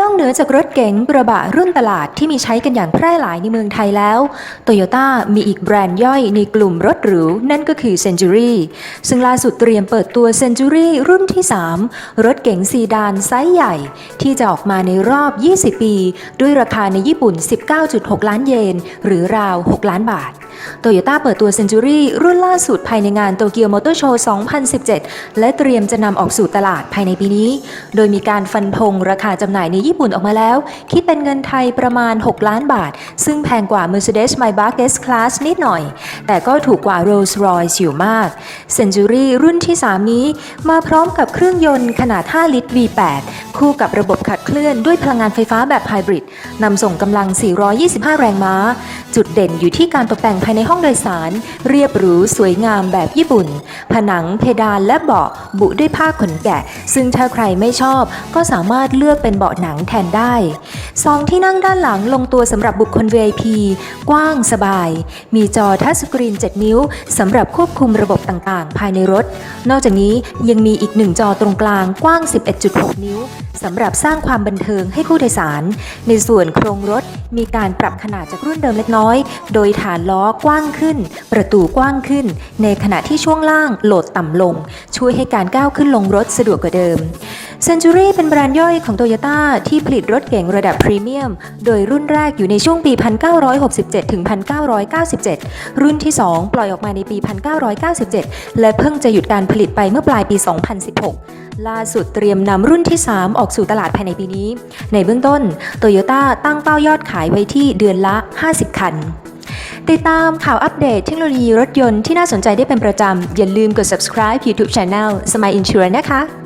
นอกเหนือจากรถเก๋งกระบะรุ่นตลาดที่มีใช้กันอย่างแพร่หลายในเมืองไทยแล้วโตโยต้ามีอีกแบรนด์ย่อยในกลุ่มรถหรู นั่นก็คือ Century ซึ่งล่าสุดเตรียมเปิดตัว Century รุ่นที่ 3 รถเก๋งซีดานไซส์ใหญ่ ที่จะออกมาในรอบ 20 ปี ด้วยราคาในญี่ปุ่น 19.6 ล้านเยน หรือราว 6 ล้านบาทโตโยต้าเปิดตัว Century รุ่นล่าสุดภายในงานโตเกียวมอเตอร์โชว์ 2017 และเตรียมจะนำออกสู่ตลาดภายในปีนี้ โดยมีการฟันธงราคาจำหน่ายในญี่ปุ่นออกมาแล้ว คิดเป็นเงินไทยประมาณ 6 ล้านบาท ซึ่งแพงกว่า Mercedes-Maybach S-Class นิดหน่อย แต่ก็ถูกกว่า Rolls-Royce อยู่มาก Century รุ่นที่ 3 นี้ มาพร้อมกับเครื่องยนต์ขนาด 5 ลิตร V8 คู่กับระบบขัดเคลื่อนด้วยพลังงานไฟฟ้าแบบไฮบริดนำส่งกำลัง 425 แรงม้า จุดเด่นอยู่ที่การตกแต่งภายในห้องโดยสาร เรียบหรูสวยงามแบบญี่ปุ่น ผนังเพดานและเบาะบุด้วยผ้าขนแกะ ซึ่งถ้าใครไม่ชอบ ก็สามารถเลือกเป็นเบาะหนังแทนได้ซองที่นั่งด้านหลังลงตัวสำหรับบุคคล VIP กว้างสบาย มีจอทัชสกรีน 7 นิ้วสำหรับควบคุมระบบต่างๆ ภายในรถ นอกจากนี้ยังมีอีกหนึ่งจอตรงกลางกว้าง 11.6 นิ้วสำหรับสร้างความบันเทิงให้ผู้โดยสาร ในส่วนโครงรถมีการปรับขนาดจากรุ่นเดิมเล็กน้อยโดยฐานล้อกว้างขึ้น ประตูกว้างขึ้น ในขณะที่ช่วงล่างโหลดต่ำลง ช่วยให้การก้าวขึ้นลงรถสะดวกกว่าเดิม Century เป็นแบรนด์ย่อยของ Toyota ที่ผลิตรถเก๋งระดับพรีเมียม โดยรุ่นแรกอยู่ในช่วงปี 1967 ถึง 1997 รุ่นที่ 2 ปล่อยออกมาในปี 1997 และเพิ่งจะหยุดการผลิตไปเมื่อปลายปี 2016 ล่าสุดเตรียมนำรุ่นที่ 3 ออกสู่ตลาดภายในปีนี้ ในเบื้องต้นโตโยต้าตั้งเป้ายอดขายไว้ที่เดือนละ 50 คัน ติดตามข่าวอัปเดตเทคโนโลยีรถยนต์ที่น่าสนใจได้เป็นประจำ อย่าลืมกด subscribe YouTube Channel Smile Insurance นะคะ